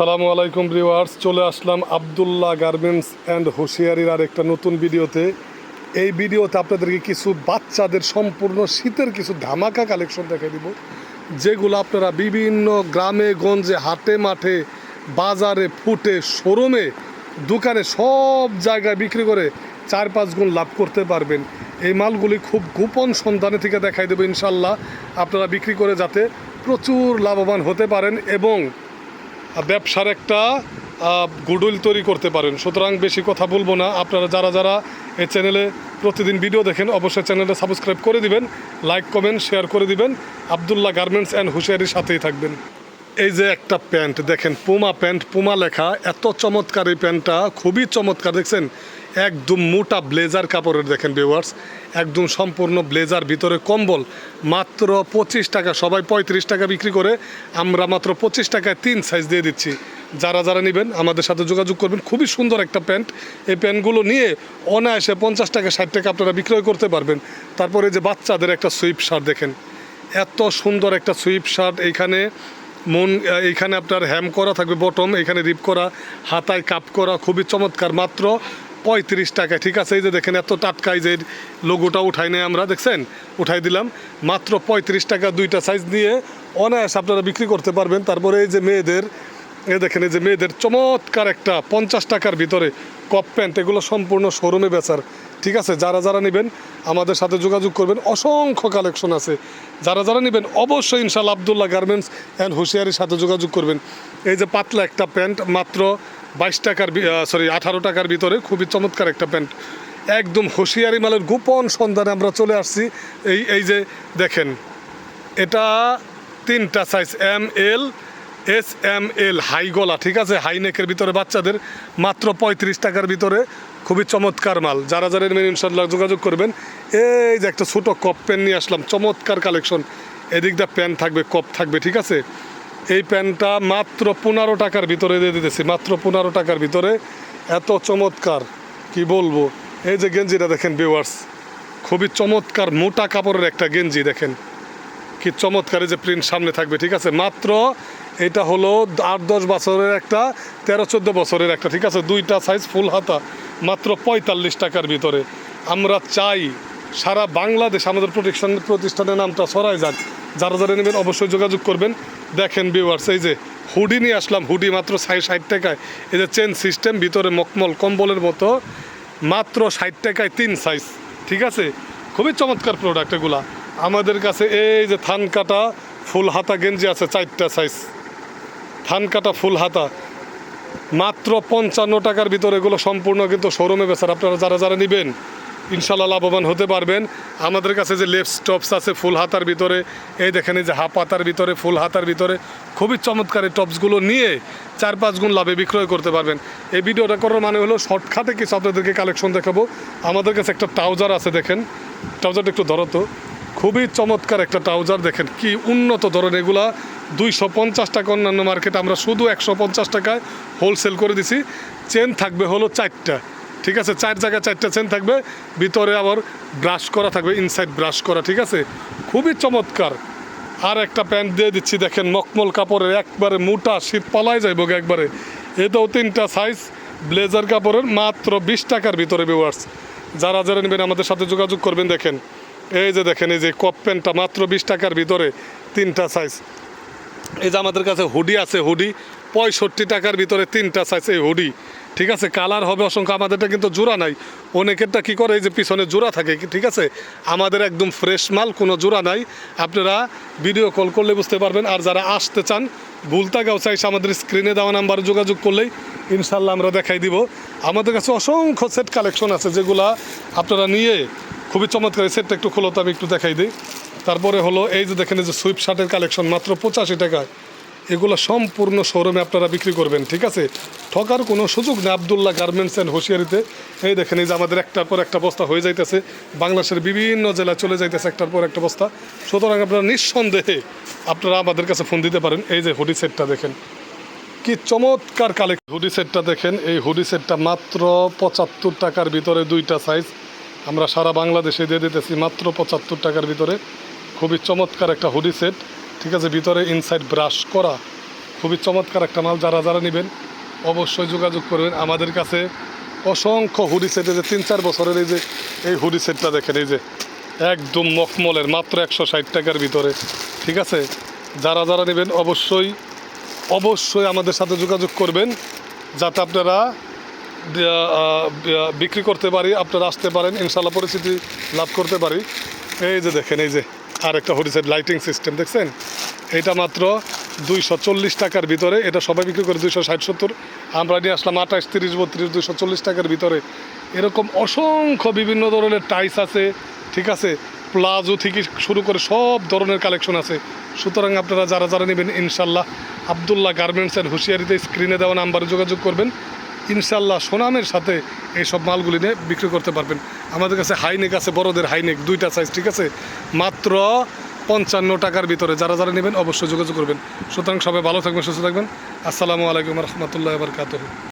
আসসালামু আলাইকুম রিওয়ার্স চলে আসলাম আবদুল্লাহ গার্মেন্টস অ্যান্ড হুঁশিয়ারির আর একটা নতুন ভিডিওতে। এই ভিডিওতে আপনাদেরকে কিছু বাচ্চাদের সম্পূর্ণ শীতের কিছু ধামাকা কালেকশন দেখে দিব, যেগুলো আপনারা বিভিন্ন গ্রামে, গঞ্জে, হাটে, মাঠে, বাজারে, ফুটে, শোরুমে, দোকানে সব জায়গায় বিক্রি করে চার পাঁচ গুণ লাভ করতে পারবেন। এই মালগুলি খুব গোপন সন্ধানে থেকে দেখাই দেবো ইনশাল্লাহ আপনারা বিক্রি করে যাতে প্রচুর লাভবান হতে পারেন এবং ব্যবসার একটা গুডউইল তৈরি করতে পারেন। সুতরাং বেশি কথা বলব না। আপনারা যারা যারা এই চ্যানেলে প্রতিদিন ভিডিও দেখেন, অবশ্যই চ্যানেলটা সাবস্ক্রাইব করে দিবেন, লাইক, কমেন্ট, শেয়ার করে দিবেন। আবদুল্লাহ গার্মেন্টস অ্যান্ড হুশিয়ারির সাথেই থাকবেন। এই যে একটা প্যান্ট, দেখেন, পুমা প্যান্ট, পুমা লেখা, এত চমৎকার এই প্যান্টটা, খুবই চমৎকার, দেখছেন? একদম মোটা ব্লেজার কাপড়ের দেখেন ভিউয়ার্স একদম সম্পূর্ণ ব্লেজার ভিতরে কম্বল, মাত্র পঁচিশ টাকা, সবাই পঁয়ত্রিশ টাকা বিক্রি করে, আমরা মাত্র পঁচিশ টাকায় তিন সাইজ দিয়ে দিচ্ছি। যারা যারা নেবেন, আমাদের সাথে যোগাযোগ করবেন, খুবই সুন্দর একটা প্যান্ট। এই প্যান্টগুলো নিয়ে অনায়াসে পঞ্চাশ টাকা, ষাট টাকা আপনারা বিক্রয় করতে পারবেন। তারপরে যে বাচ্চাদের একটা সুইপ শার্ট দেখেন। এত সুন্দর একটা সুইপ শার্ট এইখানে মন এইখানে আপনার হ্যাম করা থাকবে বটম এখানে রিপ করা, হাতায় কাপ করা, খুবই চমৎকার। মাত্র পঁয়ত্রিশ টাকায় ঠিক আছে? এই যে দেখেন এত টাটকা এই যে লোগোটা উঠাই নেই আমরা, দেখছেন? উঠাই দিলাম। মাত্র পঁয়ত্রিশ টাকা দুইটা সাইজ নিয়ে অনায়াস আপনারা বিক্রি করতে পারবেন। তারপরে এই যে মেয়েদের এ দেখেন এই যে মেয়েদের চমৎকার একটা পঞ্চাশ টাকার ভিতরে কপ প্যান্ট এগুলো সম্পূর্ণ শোরুমে বেচার। ঠিক আছে? যারা যারা নেবেন, আমাদের সাথে যোগাযোগ করবেন। অসংখ্য কালেকশন আছে। যারা যারা নেবেন, অবশ্যই ইনশাল্লাহ আবদুল্লাহ গার্মেন্টস অ্যান্ড হুঁশিয়ারির সাথে যোগাযোগ করবেন। এই যে পাতলা একটা প্যান্ট মাত্র বাইশ টাকার সরি আঠারো টাকার ভিতরে খুবই চমৎকার একটা প্যান্ট। একদম হুঁশিয়ারি মালের গোপন সন্ধানে আমরা চলে আসছি। এই এই যে দেখেন, এটা তিনটা size M L S M L high গলা, ঠিক আছে? হাই নেকের ভিতরে বাচ্চাদের মাত্র পঁয়ত্রিশ টাকার ভিতরে খুবই চমৎকার মাল। যারা যারা নেবেন ইনশাল্লাহ যোগাযোগ করবেন, এই যে একটা ছোটো কপ প্যান্ট নিয়ে আসলাম, চমৎকার কালেকশন এদিকটা প্যান থাকবে কপ থাকবে, ঠিক আছে? এই প্যান্টটা মাত্র পনেরো টাকার ভিতরে দিয়ে দিতেছি, মাত্র পনেরো টাকার ভিতরে। এত চমৎকার, কি বলব? এই যে গেঞ্জিটা দেখেন ভিউয়ার্স খুবই চমৎকার মোটা কাপড়ের একটা গেঞ্জি দেখেন। কি চমৎকার যে প্রিন্ট সামনে থাকবে, ঠিক আছে? মাত্র এটা হলো আট দশ বছরের একটা, তেরো চোদ্দ বছরের একটা, ঠিক আছে? দুইটা সাইজ ফুল হাতা, মাত্র পঁয়তাল্লিশ টাকার ভিতরে। আমরা চাই সারা বাংলাদেশ আমাদের প্রোটেকশন প্রতিষ্ঠানের নামটা সরাই যাক যারা যারা নেবেন অবশ্যই যোগাযোগ করবেন। দেখেন ভিউয়ার্স এই যে হুডি নিয়ে আসলাম, হুডি মাত্র ষাট ষাট টাকায়। এই যে চেন সিস্টেম ভিতরে মকমল কম্বলের মতো, মাত্র ষাট টাকায় তিন সাইজ ঠিক আছে? খুবই চমৎকার প্রোডাক্ট এগুলা। আমাদের কাছে এই যে থান কাটা ফুল হাতা গেঞ্জি আছে চারটা সাইজ থান কাটা ফুল হাতা। মাত্র পঞ্চান্ন টাকার ভিতরে এগুলো সম্পূর্ণ কিন্তু শোরুমে বেচার। আপনারা যারা যারা নেবেন ইনশাল্লাহ লাভবান হতে পারবেন। আমাদের কাছে যে লেফট টপস আছে ফুল হাতার ভিতরে, এই দেখেন যে হাফ হাতার ভিতরে, ফুল হাতার ভিতরে, খুবই চমৎকার এই টপসগুলো নিয়ে চার পাঁচ গুণ লাভে বিক্রয় করতে পারবেন। এই ভিডিওটা করার মানে হলো শর্টকাটে কিছু আপনাদেরকে কালেকশন দেখাবো। আমাদের কাছে একটা ট্রাউজার আছে দেখেন। ট্রাউজারটা একটু ধরো তো। খুবই চমৎকার একটা ট্রাউজার দেখেন, কি উন্নত ধরনের এগুলা। দুইশো পঞ্চাশ টাকা অন্যান্য মার্কেটে আমরা শুধু একশো পঞ্চাশ টাকায় হোলসেল করে দিছি। চেন থাকবে হলো চারটা। ঠিক আছে, চার জায়গায় চারটা চেন থাকবে, ভিতরে আবার ব্রাশ করা থাকবে ইনসাইড ব্রাশ করা, ঠিক আছে? খুবই চমৎকার। আর একটা প্যান্ট দিয়ে দিচ্ছি, দেখেন মকমল কাপড়ের, একবারে মোটা শীত পালায় যাইব একবারে। এটাও তিনটা সাইজ ব্লেজার কাপড়ের, মাত্র বিশ টাকার ভিতরে ভিউয়ার্স যারা যারা নেবেন, আমাদের সাথে যোগাযোগ করবেন, দেখেন। এই যে, দেখেন, এই যে কপ প্যান্টটা মাত্র বিশ টাকার ভিতরে, তিনটা সাইজ এই যে, আমাদের কাছে হুডি আছে হুডি পঁয়ষট্টি টাকার ভিতরে তিনটা সাইজ এই হুডি ঠিক আছে, কালার হবে অসংখ্য, আমাদেরটা কিন্তু জোড়া নাই। অনেকেরটা কী করে, এই যে পিছনে জোড়া থাকে, ঠিক আছে? আমাদের একদম ফ্রেশ মাল, কোনো জোড়া নাই। আপনারা ভিডিও কল করলে বুঝতে পারবেন। আর যারা আসতে চান ভুলতা চাইছে আমাদের স্ক্রিনে দেওয়া নাম্বারে যোগাযোগ করলেই ইনশাল্লাহ আমরা দেখাই দিব। আমাদের কাছে অসংখ্য সেট কালেকশন আছে, যেগুলা আপনারা নিয়ে খুবই চমৎকার সেটটা একটু খোলো, তো আমি একটু দেখাই দিই। তারপরে হলো, এই যে দেখেন যে সুইপ শার্টের কালেকশন মাত্র পঁচাশি টাকায়। এগুলো সম্পূর্ণ শোরুমে আপনারা বিক্রি করবেন, ঠিক আছে? ঠকার কোনো সুযোগ নেই আবদুল্লাহ গার্মেন্টস অ্যান্ড হুঁশিয়ারিতে এই দেখেন, এই যে আমাদের একটার পর একটা বস্তা হয়ে যাইতেছে, বাংলাদেশের বিভিন্ন জেলায় চলে যাইতেছে একটার পর একটা বস্তা। সুতরাং আপনারা নিঃসন্দেহে আপনারা আমাদের কাছে ফোন দিতে পারেন, এই যে হুডি সেটটা দেখেন। কি চমৎকার কালেক্ট হুডি সেটটা দেখেন, এই হুডি সেটটা মাত্র পঁচাত্তর টাকার ভিতরে দুইটা সাইজ আমরা সারা বাংলাদেশে দিয়ে দিতেছি মাত্র পঁচাত্তর টাকার ভিতরে। খুবই চমৎকার একটা হুডি সেট। ঠিক আছে, ভিতরে ইনসাইড ব্রাশ করা খুবই চমৎকার একটা মাল, যারা যারা নেবেন অবশ্যই যোগাযোগ করবেন। আমাদের কাছে অসংখ্য হুডি সেট যে তিন চার বছরের এই যে, এই হুডি সেটটা দেখেন, এই যে একদম মখমলের, মাত্র একশো ষাট টাকার ভিতরে, ঠিক আছে? যারা যারা নেবেন অবশ্যই অবশ্যই আমাদের সাথে যোগাযোগ করবেন, যাতে আপনারা বিক্রি করতে পারি, আপনারা আসতে পারেন ইনশাল্লাহ পরিস্থিতি লাভ করতে পারি। এই যে দেখেন, এই যে আর একটা হরিসেট লাইটিং সিস্টেম দেখছেন? এটা মাত্র দুইশো চল্লিশ টাকার ভিতরে, এটা সবাই বিক্রি করে দুইশো ষাট, সত্তর। আমরা নিয়ে আসলাম আঠাশ, তিরিশ, বত্রিশ, দুইশো চল্লিশ টাকার ভিতরে। এরকম অসংখ্য বিভিন্ন ধরনের টাইস আছে, ঠিক আছে? প্লাজো থেকে শুরু করে সব ধরনের কালেকশন আছে। সুতরাং আপনারা যারা যারা নেবেন, ইনশাল্লাহ আবদুল্লাহ গার্মেন্টস অ্যান্ড হুঁশিয়ারিতে স্ক্রিনে দেওয়া নাম্বারে যোগাযোগ করবেন। ইনশাল্লাহ সোনামের সাথে এই সব মালগুলি নিয়ে বিক্রি করতে পারবেন। আমাদের কাছে হাইনেক আছে, বড়দের হাইনেক, দুইটা সাইজ ঠিক আছে? মাত্র পঞ্চান্ন টাকার ভিতরে। যারা যারা নেবেন অবশ্যই যোগাযোগ করবেন। সুতরাং সবাই ভালো থাকবেন, সুস্থ থাকবেন। আসসালামু আলাইকুম রহমতুল্লাহ বরকাত